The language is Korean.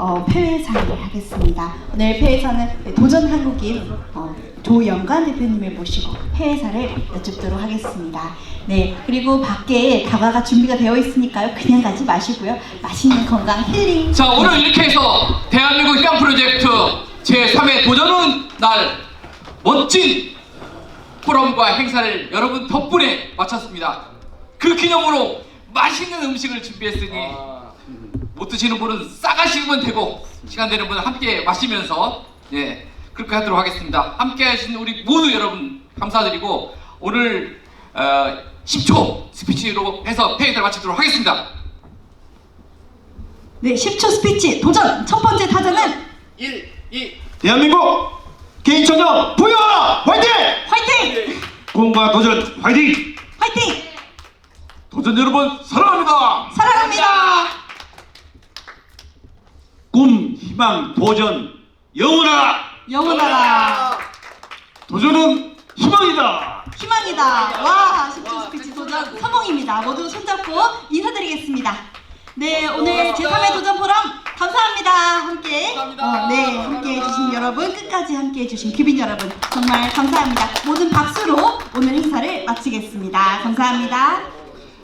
어, 폐회상을 하겠습니다. 오늘 네, 도전 한국인 어, 조영관 대표님을 모시고 폐회사를 여쭙도록 하겠습니다. 네, 그리고 밖에 다과가 준비가 되어 있으니까요. 그냥 가지 마시고요. 맛있는 건강 힐링. 자 오늘 이렇게 해서 대한민국 휴양 프로젝트 제3회 도전은 날 멋진 포럼과 행사를 여러분 덕분에 마쳤습니다. 그 기념으로 맛있는 음식을 준비했으니 못 드시는 분은 싸가시면 되고 시간 되는 분은 함께 마시면서 예 그렇게 하도록 하겠습니다. 함께 하신 우리 모두 여러분 감사드리고 오늘 어, 10초 스피치로 해서 회의를 마치도록 하겠습니다. 네, 10초 스피치 도전. 첫 번째 타자는 1, 2, 대한민국 개인천년 부여하라 화이팅! 화이팅! 꿈과 도전 화이팅! 화이팅! 도전 여러분 사랑합니다. 사랑합니다. 꿈, 희망, 도전 영원하라. 영원하라. 도전은 희망이다. 희망이다. 와, 10초 스피치 도전 성공입니다. 모두 손잡고 인사드리겠습니다. 네, 오늘 제3회 도전 포럼 감사합니다. 함께 감사합니다. 어, 네, 함께 해주신 여러분, 끝까지 함께 해주신 귀빈 여러분 정말 감사합니다. 모든 박수로 오늘 행사를 마치겠습니다. 감사합니다.